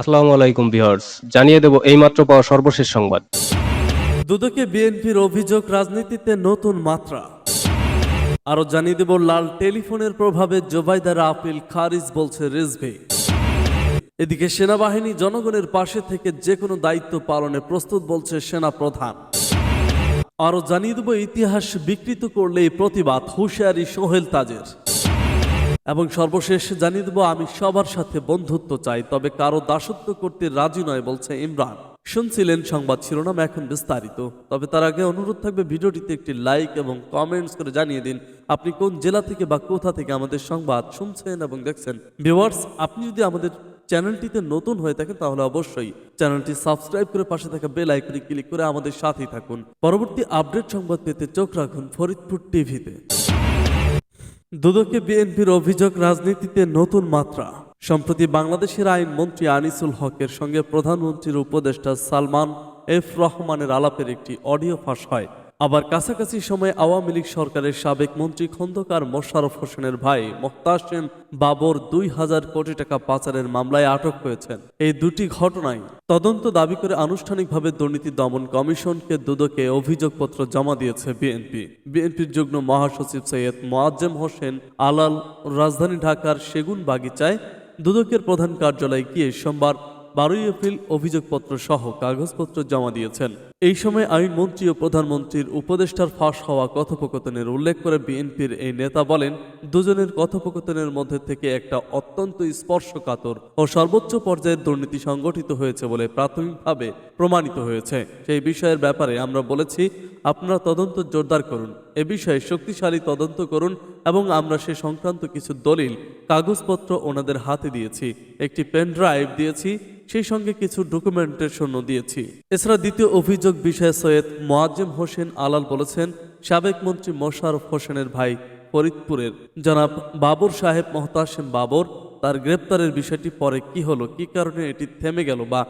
আসসালামু আলাইকুম ভিউয়ার্স, জানিয়ে দেব এইমাত্র পাওয়া সর্বশেষ সংবাদ। দুদকে বিএনপির অভিযোগ রাজনীতিতে নতুন মাত্রা। আরও জানিয়ে দেব লাল টেলিফোনের প্রভাবে জোবাইদার আপিল খারিজ বলছে রিজভি। এদিকে সেনাবাহিনী জনগণের পাশে থেকে যে কোনো দায়িত্ব পালনে প্রস্তুত বলছে সেনা প্রধান আরও জানিয়ে দেব ইতিহাস বিকৃত করলে এই প্রতিবাদ, হুঁশিয়ারি সোহেল তাজের। এবং সর্বশেষ জানিয়ে দেবো, আমি সবার সাথে বন্ধুত্ব চাই, তবে কারও দাসত্ব করতে রাজি নয়, বলছে ইমরান। শুনছিলেন সংবাদ শিরোনাম এখন বিস্তারিত। তবে তার আগে অনুরোধ থাকবে, ভিডিওটিতে একটি লাইক এবং কমেন্টস করে জানিয়ে দিন, আপনি কোন জেলা থেকে বা কোথা থেকে আমাদের সংবাদ শুনছেন এবং দেখছেন। ভিউয়ার্স, আপনি যদি আমাদের চ্যানেলটিতে নতুন হয়ে থাকেন, তাহলে অবশ্যই চ্যানেলটি সাবস্ক্রাইব করে পাশে থাকা বেল আইকনে ক্লিক করে আমাদের সাথেই থাকুন। পরবর্তী আপডেট সংবাদ পেতে চোখ রাখুন ফরিদপুর টিভিতে। দুদকে বিএনপির অভিযোগ রাজনীতিতে নতুন মাত্রা। সম্প্রতি বাংলাদেশের আইনমন্ত্রী আনিসুল হকের সঙ্গে প্রধানমন্ত্রীর উপদেষ্টা সালমান এফ রহমানের আলাপের একটি অডিও ফাঁস হয়। আবার কাছাকাছি সময়ে আওয়ামী লীগ সরকারের সাবেক মন্ত্রী খন্দকার মোশাররফ হোসেনের ভাই মোখতাসেম বাবর দুই হাজার কোটি টাকা পাচারের মামলায় আটক হয়েছেন। এই দুটি ঘটনায় তদন্ত দাবি করে আনুষ্ঠানিকভাবে দুর্নীতি দমন কমিশনকে দুদকে অভিযোগপত্র জমা দিয়েছে বিএনপি। বিএনপির যুগ্ম মহাসচিব সৈয়দ মোয়াজ্জেম হোসেন আলাল, রাজধানী ঢাকার সেগুন বাগিচায় দুদকের প্রধান কার্যালয়ে গিয়ে সোমবার বারোই এপ্রিল অভিযোগপত্র সহ কাগজপত্র জমা দিয়েছেন। এই সময় আইনমন্ত্রী ও প্রধানমন্ত্রীর উপদেষ্টার ফাঁস হওয়া কথোপকথনের উল্লেখ করে বিএনপির এই নেতা বলেন, দুজনের কথোপকথনের মধ্যে থেকে একটা অত্যন্ত স্পর্শকাতর ও সর্বোচ্চ পর্যায়ের দুর্নীতি সংগঠিত হয়েছে বলে প্রাথমিকভাবে প্রমাণিত হয়েছে। সেই বিষয়ের ব্যাপারে আমরা বলেছি, আপনারা তদন্ত জোরদার করুন, এ বিষয়ে শক্তিশালী তদন্ত করুন এবং আমরা সে সংক্রান্ত কিছু দলিল, কাগজপত্র ওনাদের হাতে দিয়েছি। একটি পেন ড্রাইভ দিয়েছি সেই সঙ্গে কিছু ডকুমেন্টেশনও দিয়েছি। এছাড়া দ্বিতীয় অভিযোগ বিষয়ে সৈয়দ মোয়াজ্জেম হোসেন আলাল বলেছেন, সাবেক মন্ত্রী মোশারফ হোসেনের ভাই ফরিদপুরের জনাব বাবর সাহেব মোহতাসেম বাবর তার গ্রেপ্তারের বিষয়টি পরে কি হলো, কি কারণে এটি থেমে গেল বা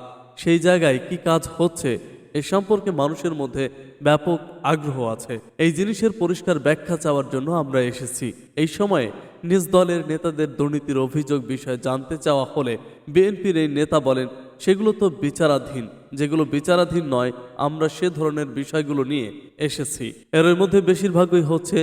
সেই জায়গায় কি কাজ হচ্ছে এ সম্পর্কে মানুষের মধ্যে ব্যাপক আগ্রহ আছে। এই জিনিসের পরিষ্কার ব্যাখ্যা চাওয়ার জন্য আমরা এসেছি। এই সময়ে নিজ দলের নেতাদের দুর্নীতির অভিযোগ বিষয়ে জানতে চাওয়া হলে বিএনপির এই নেতা বলেন, সেগুলো তো বিচারাধীন। যেগুলো বিচারাধীন নয়, আমরা সে ধরনের বিষয়গুলো নিয়ে এসেছি। এর মধ্যে বেশিরভাগই হচ্ছে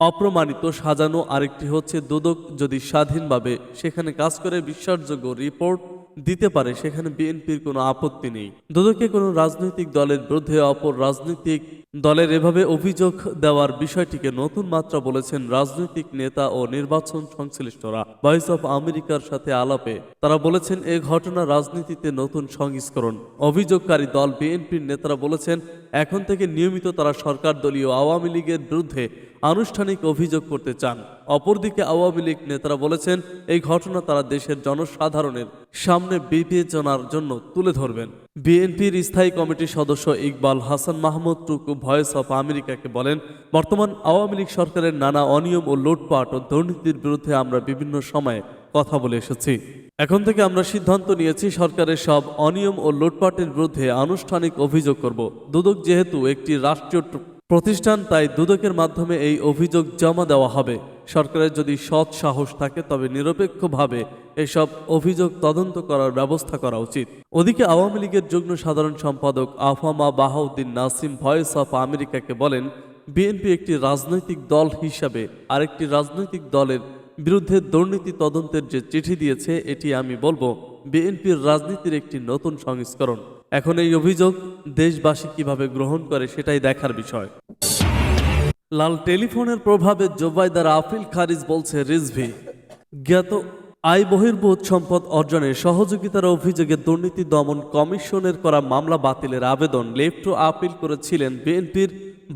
অপ্রমাণিত, সাজানো। আরেকটি হচ্ছে দুদক যদি স্বাধীনভাবে সেখানে কাজ করে বিশ্বাসযোগ্য রিপোর্ট দিতে পারে, সেখানে বিএনপির কোনো আপত্তি নেই। দুদকে কোনো রাজনৈতিক দলের বিরুদ্ধে অপর রাজনৈতিক দলের এভাবে অভিযোগ দেওয়ার বিষয়টিকে নতুন মাত্রা বলেছেন রাজনৈতিক নেতা ও নির্বাচন সংশ্লিষ্টরা। ভয়েস অফ আমেরিকার সাথে আলাপে তারা বলেছেন, এ ঘটনা রাজনীতিতে নতুন সংস্করণ। অভিযোগকারী দল বিএনপির নেতারা বলেছেন, এখন থেকে নিয়মিত তারা সরকার দলীয় আওয়ামী লীগের বিরুদ্ধে আনুষ্ঠানিক অভিযোগ করতে চান। অপরদিকে আওয়ামী লীগ নেতারা বলেছেন, এই ঘটনা তারা দেশের জনসাধারণের সামনে বিবেচনার জন্য তুলে ধরবেন। বিএনপির স্থায়ী কমিটির সদস্য ইকবাল হাসান মাহমুদ টুকু ভয়েস অফ আমেরিকাকে বলেন, বর্তমান আওয়ামী লীগ সরকারের নানা অনিয়ম ও লুটপাট ও দুর্নীতির বিরুদ্ধে আমরা বিভিন্ন সময়ে কথা বলে এসেছি। এখন থেকে আমরা সিদ্ধান্ত নিয়েছি, সরকারের সব অনিয়ম ও লুটপাটের বিরুদ্ধে আনুষ্ঠানিক অভিযোগ করব। দুদক যেহেতু একটি রাষ্ট্রীয় প্রতিষ্ঠান তাই দুদকের মাধ্যমে এই অভিযোগ জমা দেওয়া হবে। সরকারের যদি সৎ সাহস থাকে, তবে নিরপেক্ষভাবে এসব অভিযোগ তদন্ত করার ব্যবস্থা করা উচিত। ওদিকে আওয়ামী লীগের যুগ্ম সাধারণ সম্পাদক আফামা বাহাউদ্দিন নাসিম ভয়েস অফ আমেরিকাকে বলেন, বিএনপি একটি রাজনৈতিক দল হিসাবে আরেকটি রাজনৈতিক দলের বিরুদ্ধে দুর্নীতি তদন্তের যে চিঠি দিয়েছে, এটি আমি বলব, বিএনপির রাজনীতির একটি নতুন সংস্করণ। এখন এই অভিযোগ দেশবাসী কীভাবে গ্রহণ করে সেটাই দেখার বিষয়। লাল টেলিফোনের প্রভাবে জোবাইদার আফিল খারিজ বলছে রিজভি। জ্ঞাত আয় বহির্ভূত সম্পদ অর্জনে সহযোগিতার অভিযোগে দুর্নীতি দমন কমিশনের করা মামলা বাতিলের আবেদন লেফট আপিল করেছিলেন বিএনপির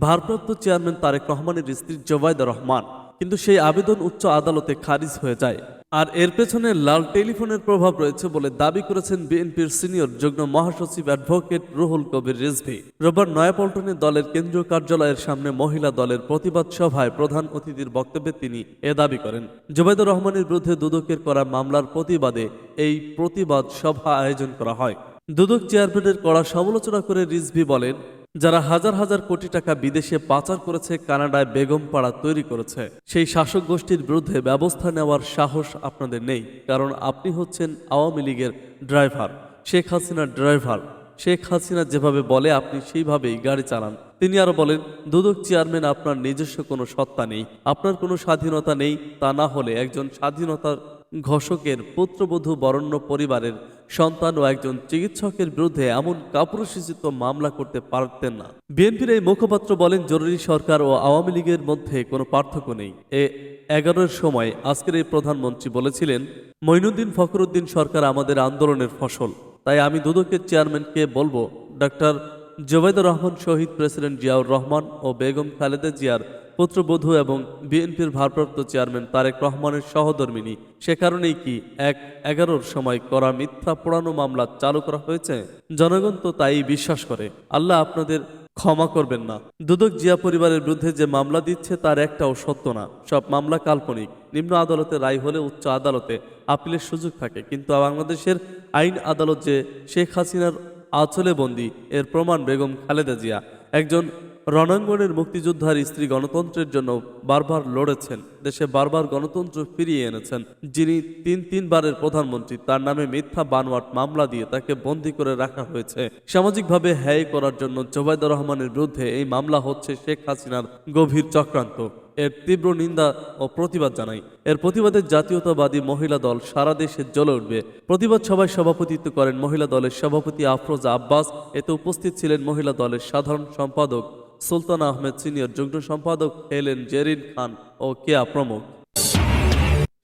ভারপ্রাপ্ত চেয়ারম্যান তারেক রহমানের স্ত্রী জোবাইদা রহমান। কিন্তু সেই আবেদন উচ্চ আদালতে খারিজ হয়ে যায়। আর এর পেছনে লাল টেলিফোনের প্রভাব রয়েছে বলে দাবি করেছেন বিএনপির সিনিয়র যুগ্ম মহাসচিব অ্যাডভোকেট রুহুল কবির রিজভি। রোববার নয়াপল্টনে দলের কেন্দ্রীয় কার্যালয়ের সামনে মহিলা দলের প্রতিবাদ সভায় প্রধান অতিথির বক্তব্যে তিনি এ দাবি করেন। জুবাইদুর রহমানের বিরুদ্ধে দুদকের করা মামলার প্রতিবাদে এই প্রতিবাদ সভা আয়োজন করা হয়। দুদক চেয়ারম্যানের কড়া সমালোচনা করে রিজভি বলেন যারা হাজার হাজার কোটি টাকা বিদেশে পাচার করেছে, কানাডায় বেগম পাড়া তৈরি করেছে। সেই শাসক গোষ্ঠীর বিরুদ্ধে ব্যবস্থা নেওয়ার সাহস আপনাদের নেই, কারণ আপনি হচ্ছেন আওয়ামী লীগের ড্রাইভার, শেখ হাসিনার ড্রাইভার। শেখ হাসিনা যেভাবে বলে, আপনি সেইভাবেই গাড়ি চালান। তিনি আরও বলেন, দুদক চেয়ারম্যান আপনার নিজস্ব কোনো সত্তা নেই, আপনার কোনো স্বাধীনতা নেই, তা না হলে একজন স্বাধীনতার ঘোষকের পুত্রবধূ বরণ্য পরিবারের সন্তান ও একজন চিকিৎসকের বিরুদ্ধে এমন কাপুরুষিত মামলা করতে পারতেন না। বিএনপির এই মুখপাত্র বলেন, জরুরি সরকার ও আওয়ামী লীগের মধ্যে কোনো পার্থক্য নেই। এ এগারোর সময় আজকের এই প্রধানমন্ত্রী বলেছিলেন, মঈনুদ্দিন ফখরুদ্দিন সরকার আমাদের আন্দোলনের ফসল। তাই আমি দুদকের চেয়ারম্যানকে বলব, ডাক্তার জোবাইদুর রহমান, শহীদ প্রেসিডেন্ট জিয়াউর রহমান ও বেগম খালেদা জিয়ার পুত্রবধূ এবং বিএনপির ভারপ্রাপ্ত চেয়ারম্যান তারেক রহমানের সহধর্মিনী। সে কারণেই কি এক এগারোর সময় করা মিথ্যা পোড়ানো মামলা চালু করা হয়েছে? জনগণ তো তাই বিশ্বাস করে। আল্লাহ আপনাদের ক্ষমা করবেন না। দুদক জিয়া পরিবারের বিরুদ্ধে যে মামলা দিচ্ছে তার একটাও সত্য না। সব মামলা কাল্পনিক। নিম্ন আদালতে রায় হলে উচ্চ আদালতে আপিলের সুযোগ থাকে। কিন্তু বাংলাদেশের আইন আদালত যে শেখ হাসিনার আচলে বন্দি। এর প্রমাণ বেগম খালেদা জিয়া। একজন রণাঙ্গনের মুক্তিযোদ্ধার স্ত্রী গণতন্ত্রের জন্য বারবার লড়েছেন। দেশে বারবার গণতন্ত্র ফিরিয়ে এনেছেন, যিনি তিন তিনবারের প্রধানমন্ত্রী, তার নামে মিথ্যা বানোয়াট মামলা দিয়ে তাকে বন্দী করে রাখা হয়েছে। সামাজিকভাবে হ্যায় করার জন্য জোবাইদুর রহমানের বিরুদ্ধে এই মামলা হচ্ছে শেখ হাসিনার গভীর চক্রান্ত। এর তীব্র নিন্দা ও প্রতিবাদ জানাই। এর প্রতিবাদে জাতীয়তাবাদী মহিলা দল সারা দেশে জ্বলে উঠবে। প্রতিবাদ সভায় সভাপতিত্ব করেন মহিলা দলের সভাপতি আফরোজা আব্বাস। এতে উপস্থিত ছিলেন মহিলা দলের সাধারণ সম্পাদক সুলতান আহমেদ, সিনিয়র যুগ্ম সম্পাদক হেলেন জেরিন খান। ও কেয়া প্রমুখ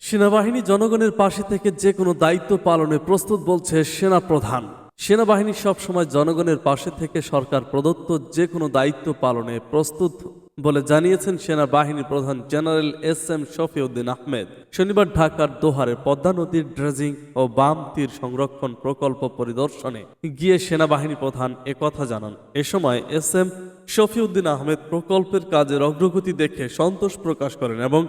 সেনাবাহিনী জনগণের পাশে থেকে যে কোনো দায়িত্ব পালনে প্রস্তুত বলছে সেনা প্রধান সেনাবাহিনী সবসময় জনগণের পাশে থেকে সরকার প্রদত্ত যে কোনো দায়িত্ব পালনে প্রস্তুত বলে জানিয়েছেন সেনাবাহিনী প্রধান general S M Shafiuddin Ahmed. শনিবার ঢাকার দোহারে পদ্মা নদীর ড্রেজিং ও বাম তীর সংরক্ষণ প্রকল্প পরিদর্শনে গিয়ে সেনাবাহিনী প্রধান একথা জানান। এ সময় এস এম শফিউদ্দিন আহমেদ প্রকল্পের কাজের অগ্রগতি দেখে সন্তোষ প্রকাশ করেন এবং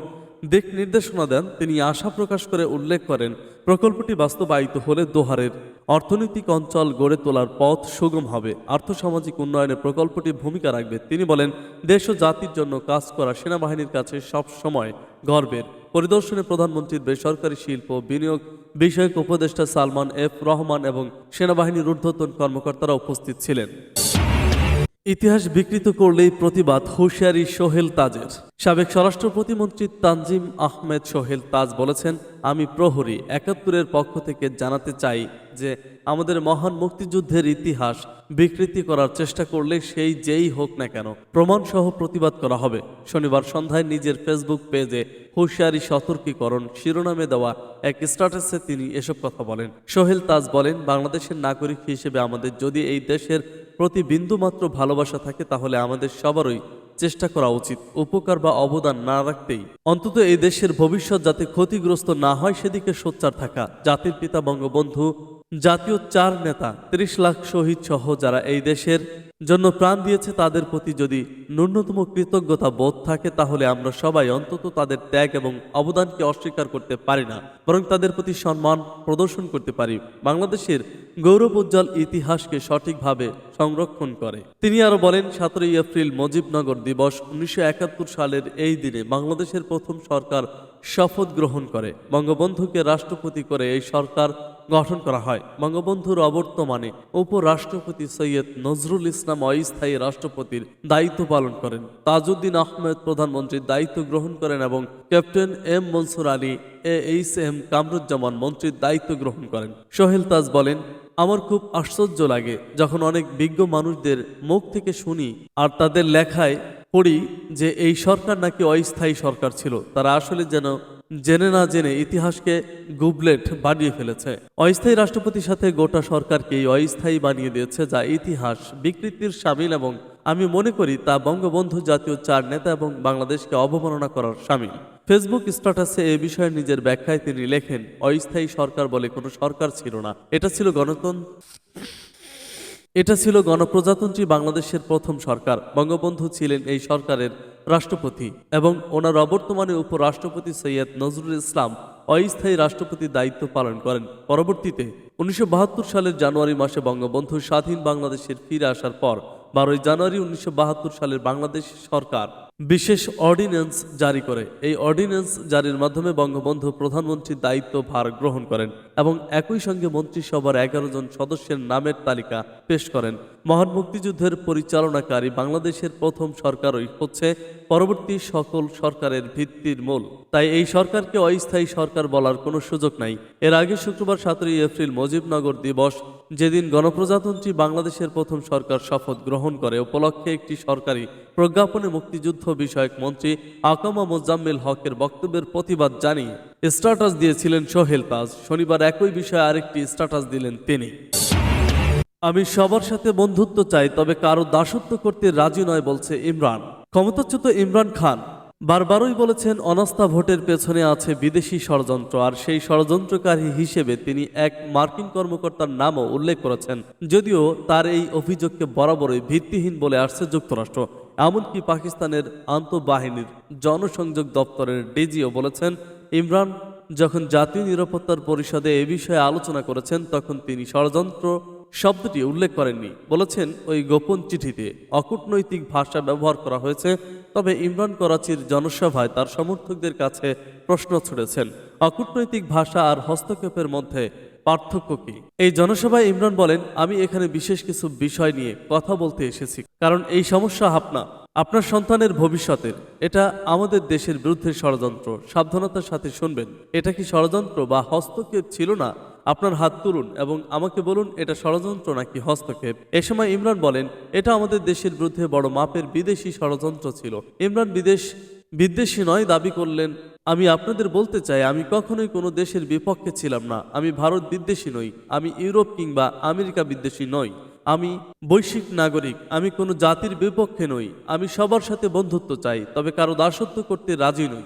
দিক নির্দেশনা দেন। তিনি আশা প্রকাশ করে উল্লেখ করেন, প্রকল্পটি বাস্তবায়িত হলে দোহারের অর্থনৈতিক অঞ্চল গড়ে তোলার পথ সুগম হবে। আর্থসামাজিক উন্নয়নে প্রকল্পটি ভূমিকা রাখবে। তিনি বলেন, দেশ ও জাতির জন্য কাজ করা সেনাবাহিনীর কাছে সব সময় গর্বের। পরিদর্শনে প্রধানমন্ত্রীর বেসরকারি শিল্প, বিনিয়োগ বিষয়ক উপদেষ্টা সালমান এফ রহমান এবং সেনাবাহিনীর ঊর্ধ্বতন কর্মকর্তারা উপস্থিত ছিলেন। ইতিহাস বিকৃত করলেই প্রতিবাদ হুঁশিয়ারি সোহেল তাজের। সাবেক স্বরাষ্ট্র প্রতিমন্ত্রী তানজিম আহমেদ সোহেল তাজ বলেছেন আমি প্রহরী একাত্তরের পক্ষ থেকে জানাতে চাই যে আমাদের মহান মুক্তিযুদ্ধের ইতিহাস বিকৃতি করার চেষ্টা করলে সেই যেই হোক না কেন প্রমাণসহ প্রতিবাদ করা হবে। শনিবার সন্ধ্যায় নিজের ফেসবুক পেজে হুঁশিয়ারি সতর্কীকরণ শিরোনামে দেওয়া এক স্ট্যাটাসে তিনি এসব কথা বলেন। সোহেল তাজ বলেন, বাংলাদেশের নাগরিক হিসেবে আমাদের যদি এই দেশের প্রতি বিন্দুমাত্র ভালোবাসা থাকে, তাহলে আমাদের সবারই চেষ্টা করা উচিত, উপকার বা অবদান না রাখতেই। অন্তত এই দেশের ভবিষ্যৎ যাতে ক্ষতিগ্রস্ত না হয়, সেদিকে সোচ্চার থাকা। জাতির পিতা, বঙ্গবন্ধু জাতীয় চার নেতা, ত্রিশ লাখ শহীদ সহ যারা এই দেশের জন্য প্রাণ দিয়েছে তাদের প্রতি যদি ন্যূনতম কৃতজ্ঞতা বোধ থাকে, তাহলে আমরা সবাই অন্তত তাদের ত্যাগ এবং অবদানকে অস্বীকার করতে পারি না, বরং তাদের প্রতি সম্মান প্রদর্শন করতে পারি। বাংলাদেশের গৌরবোজ্জ্বল ইতিহাসকে সঠিকভাবে সংরক্ষণ করে। তিনি আরও বলেন, সতেরোই এপ্রিল মুজিবনগর দিবস উনিশশো একাত্তর সালের এই দিনে বাংলাদেশের প্রথম সরকার শপথ গ্রহণ করে। বঙ্গবন্ধুকে রাষ্ট্রপতি করে এই সরকার গঠন করা হয়। বঙ্গবন্ধুর অবর্তমানে উপরাষ্ট্রপতি সৈয়দ নজরুল ইসলাম অস্থায়ী রাষ্ট্রপতির দায়িত্ব পালন করেন। তাজউদ্দিন আহমেদ প্রধানমন্ত্রীর দায়িত্ব গ্রহণ করেন এবং captain M Mansur Ali A H M Kamruzzaman মন্ত্রীর দায়িত্ব গ্রহণ করেন। সোহেল তাজ বলেন, আমার খুব আশ্চর্য লাগে যখন অনেক বিজ্ঞ মানুষদের মুখ থেকে শুনি আর তাদের লেখায় পড়ি যে এই সরকার নাকি অস্থায়ী সরকার ছিল। তারা আসলে যেন জেনে না জেনে ইতিহাসকে গুবলেট বানিয়ে ফেলেছে। অস্থায়ী রাষ্ট্রপতির সাথে গোটা সরকারকেই অস্থায়ী বানিয়ে দিয়েছে যা ইতিহাস, বিকৃতির সামিল এবং আমি মনে করি তা বঙ্গবন্ধু জাতীয় চার নেতা এবং বাংলাদেশকে অবমাননা করার সামিল ফেসবুক স্ট্যাটাসে এ বিষয়ে নিজের ব্যাখ্যায় তিনি লেখেন, অস্থায়ী সরকার বলে কোনো সরকার ছিল না। এটা ছিল গণতন্ত্র এটা ছিল গণপ্রজাতন্ত্রী বাংলাদেশের প্রথম সরকার। বঙ্গবন্ধু ছিলেন এই সরকারের রাষ্ট্রপতি এবং ওনার অবর্তমানে উপরাষ্ট্রপতি সৈয়দ নজরুল ইসলাম অস্থায়ী রাষ্ট্রপতির দায়িত্ব পালন করেন। পরবর্তীতে উনিশশো বাহাত্তর সালের জানুয়ারি মাসে বঙ্গবন্ধু স্বাধীন বাংলাদেশের ফিরে আসার পর, বারোই জানুয়ারি উনিশশো সালের বাংলাদেশ সরকার বিশেষ অর্ডিন্যান্স জারি করে। এই অর্ডিন্যান্স জারির মাধ্যমে বঙ্গবন্ধু প্রধানমন্ত্রীর দায়িত্ব ভার গ্রহণ করেন এবং একই সঙ্গে মন্ত্রিসভার এগারো জন সদস্যের নামের তালিকা পেশ করেন। মহান মুক্তিযুদ্ধের পরিচালনাকারী বাংলাদেশের প্রথম সরকারই হচ্ছে পরবর্তী সকল সরকারের ভিত্তির মূল। তাই এই সরকারকে অস্থায়ী সরকার বলার কোনো সুযোগ নাই। এর আগে শুক্রবার সতেরোই এপ্রিল মুজিবনগর দিবস, যেদিন গণপ্রজাতন্ত্রী বাংলাদেশের প্রথম সরকার শপথ গ্রহণ করে, উপলক্ষে একটি সরকারি প্রজ্ঞাপনে মুক্তিযুদ্ধ বিষয়ক মন্ত্রী আকামা মোজাম্মেল হকের বক্তব্যের প্রতিবাদ জানিয়ে স্ট্যাটাস দিয়েছিলেন সোহেল তাজ শনিবার একই বিষয়ে আরেকটি স্ট্যাটাস দিলেন তিনি। আমি সবার সাথে বন্ধুত্ব চাই, তবে কারও দাসত্ব করতে রাজি নয়, বলছে ইমরান। ক্ষমতাচ্যুত ইমরান খান বারবারই বলেছেন, অনাস্থা ভোটের পেছনে আছে বিদেশি ষড়যন্ত্র, আর সেই ষড়যন্ত্রকারী হিসেবে তিনি এক মার্কিন কর্মকর্তার নামও উল্লেখ করেছেন। যদিও তার এই অভিযোগকে বরাবরই ভিত্তিহীন বলে আসছে যুক্তরাষ্ট্র, এমনকি পাকিস্তানের আন্তঃবাহিনীর জনসংযোগ দপ্তরের ডিজিও বলেছেন, ইমরান যখন জাতীয় নিরাপত্তার পরিষদে এ বিষয়ে আলোচনা করেছেন, তখন তিনি ষড়যন্ত্র শব্দটি উল্লেখ করেননি। বলেছেন, ওই গোপন চিঠিতে অকূটনৈতিক ভাষা ব্যবহার করা হয়েছে, তবে ইমরান করাচির জনসভায় তার সমর্থকদের কাছে প্রশ্ন ছুড়েছেন অকূটনৈতিক ভাষা আর হস্তক্ষেপের মধ্যে পার্থক্য কি? এই জনসভায় ইমরান বলেন, আমি এখানে বিশেষ কিছু বিষয় নিয়ে কথা বলতে এসেছি, কারণ এই সমস্যা আপনা, আপনার সন্তানের ভবিষ্যতের, এটা আমাদের দেশের বিরুদ্ধে ষড়যন্ত্র, সাবধানতার সাথে শুনবেন, এটা কি ষড়যন্ত্র বা হস্তক্ষেপ ছিল না? আপনার হাত তুলুন এবং আমাকে বলুন, এটা ষড়যন্ত্র নাকি হস্তক্ষেপ? এ সময় ইমরান বলেন, এটা আমাদের দেশের বিরুদ্ধে বড় মাপের বিদেশি ষড়যন্ত্র ছিল। ইমরান বিদেশ, বিদ্বেষী নয় দাবি করলেন, আমি আপনাদের বলতে চাই, আমি কখনোই কোনো দেশের বিপক্ষে ছিলাম না। আমি ভারত বিদ্বেষী নই, আমি ইউরোপ কিংবা আমেরিকা বিদ্বেষী নই। আমি বৈশ্বিক নাগরিক, আমি কোনো জাতির বিপক্ষে নই। আমি সবার সাথে বন্ধুত্ব চাই, তবে কারও দাসত্ব করতে রাজি নই।